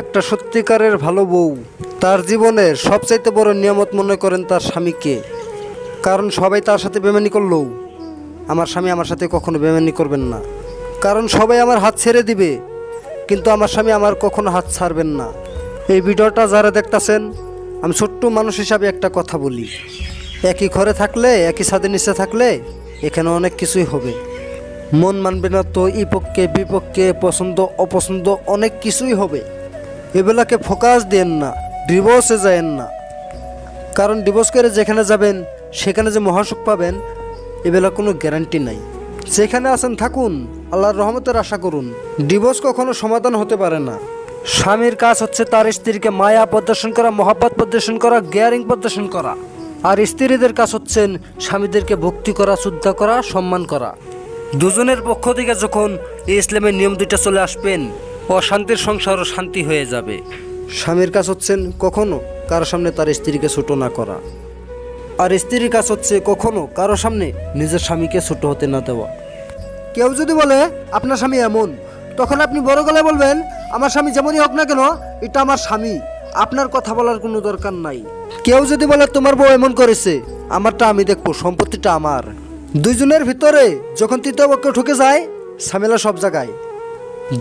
একটা সত্যিকারের ভালো বউ। তার জীবনের সবচাইতে বড় নিয়ামত মনে করেন তার স্বামীকে কারণ সবাই তার সাথে বেমানি করলেও আমার স্বামী আমার সাথে কখনো বেমানি করবেন না। কারণ সবাই আমার হাত ছেড়ে দিবে, কিন্তু আমার স্বামী আমার কখনো হাত ছাড়বেন না। এই ভিডিওটা যারা দেখতাছেন, আমি ছোট্ট মানুষ হিসাবে একটা কথা বলি। একই ঘরে থাকলে, একই ছাদের নিচে থাকলে এখানে অনেক কিছুই হবে। মন মানবে না তো, এই পক্ষে, বিপক্ষে, পছন্দ, অপছন্দ অনেক কিছুই হবে। এবেলাকে ফোকাস দেন না ডিভোর্সে যায়েন না। কারণ ডিভোর্স করে যেখানে যাবেন, সেখানে যে মহাসুখ পাবেন, এবেলা কোনো গ্যারান্টি নাই। যেখানে আছেন থাকুন, আল্লাহর রহমতের আশা করুন। ডিভোর্স কখনো সমাধান হতে পারে না। স্বামীর কাজ হচ্ছে তার স্ত্রীকে মায়া প্রদর্শন করা, মহাব্বত প্রদর্শন করা গিয়ারিং প্রদর্শন করা। আর স্ত্রীদের কাজ হচ্ছেন স্বামীদেরকে ভক্তি করা, শ্রদ্ধা করা, সম্মান করা। দুজনের পক্ষ থেকে যখন এই ইসলামের নিয়ম দুইটা চলে আসবেন অশান্তির সংসারও শান্তি হয়ে যাবে। স্বামীর কাজ হচ্ছেন কখনো কারও সামনে তার স্ত্রীকে ছোট না করা। আর স্ত্রীর কাজ হচ্ছে কখনো কারও সামনে নিজের স্বামীকে ছোট হতে না দেওয়া। কেউ যদি বলে, আপনার স্বামী এমন, তখন আপনি বড় গলায় বলবেন, আমার স্বামী যেমনই হোক না কেন, এটা আমার স্বামী। আপনার কথা বলার কোনো দরকার নাই। কেউ যদি বলে, তোমার বউ এমন করেছে, আমারটা আমি দেখব, সম্পত্তিটা আমার। দুইজনের ভিতরে যখন তৃতীয় পক্ষ ঢুকে যায়, ঝামেলা সব জায়গায়।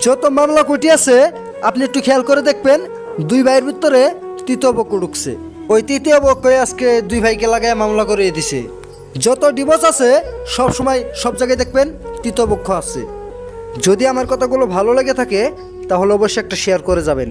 যত মামলা কটি আছে, আপনি একটু খেয়াল করে দেখবেন, দুই ভাইয়ের ভিতরে তৃতীয় পক্ষ ঢুকছে। ওই তৃতীয় পক্ষই আজকে দুই ভাইকে লাগায় মামলা করিয়ে দিছে। যত ডিভোর্স আছে, সব সময় সব জায়গায় দেখবেন তৃতীয় পক্ষ আছে। যদি আমার কথাগুলো ভালো লেগে থাকে, তাহলে অবশ্যই একটা শেয়ার করে যাবেন।